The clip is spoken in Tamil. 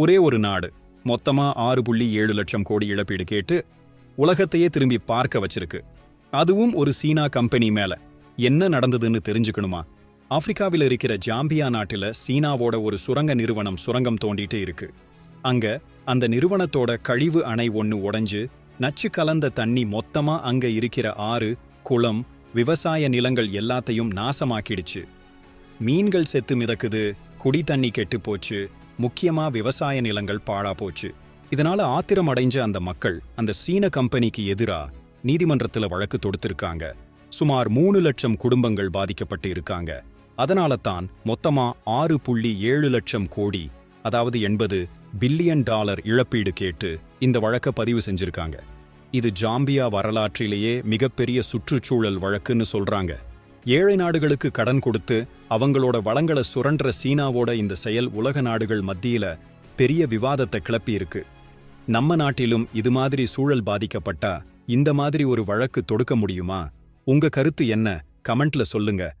ஒரே ஒரு நாடு மொத்தமா ஆறு புள்ளி ஏழு லட்சம் கோடி இழப்பீடு கேட்டு உலகத்தையே திரும்பி பார்க்க வச்சிருக்கு. அதுவும் ஒரு சீனா கம்பெனி மேல. என்ன நடந்ததுன்னு தெரிஞ்சுக்கணுமா? ஆப்பிரிக்காவில் இருக்கிற ஜாம்பியா நாட்டுல சீனாவோட ஒரு சுரங்க நிறுவனம் சுரங்கம் தோண்டிட்டு இருக்கு. அங்க அந்த நிறுவனத்தோட கழிவு அணை ஒன்னு உடைஞ்சு நச்சு கலந்த தண்ணி மொத்தமா அங்க இருக்கிற ஆறு குளம் விவசாய நிலங்கள் எல்லாத்தையும் நாசமாக்கிடுச்சு. மீன்கள் செத்து மிதக்குது குடி தண்ணி கெட்டு போச்சு முக்கியமா விவசாய நிலங்கள் பாழா போச்சு. இதனால ஆத்திரம் அடைஞ்ச அந்த மக்கள் அந்த சீன கம்பெனிக்கு எதிரா நீதிமன்றத்துல வழக்கு தொடுத்திருக்காங்க. சுமார் மூணு லட்சம் குடும்பங்கள் பாதிக்கப்பட்டு இருக்காங்க. அதனால தான் மொத்தமா ஆறு புள்ளி ஏழு லட்சம் கோடி அதாவது எண்பது பில்லியன் டாலர் இழப்பீடு கேட்டு இந்த வழக்க பதிவு செஞ்சிருக்காங்க. இது ஜாம்பியா வரலாற்றிலேயே மிகப்பெரிய சுற்றுச்சூழல் வழக்குன்னு சொல்றாங்க. ஏழை நாடுகளுக்கு கடன் கொடுத்து அவங்களோட வளங்களை சுரண்ட சீனாவோட இந்த செயல் உலக நாடுகள் மத்தியில பெரிய விவாதத்தை கிளப்பியிருக்கு. நம்ம நாட்டிலும் இது மாதிரி சூழல் பாதிக்கப்பட்டா இந்த மாதிரி ஒரு வழக்கு தொடுக்க முடியுமா? உங்க கருத்து என்ன? கமெண்ட்ல சொல்லுங்க.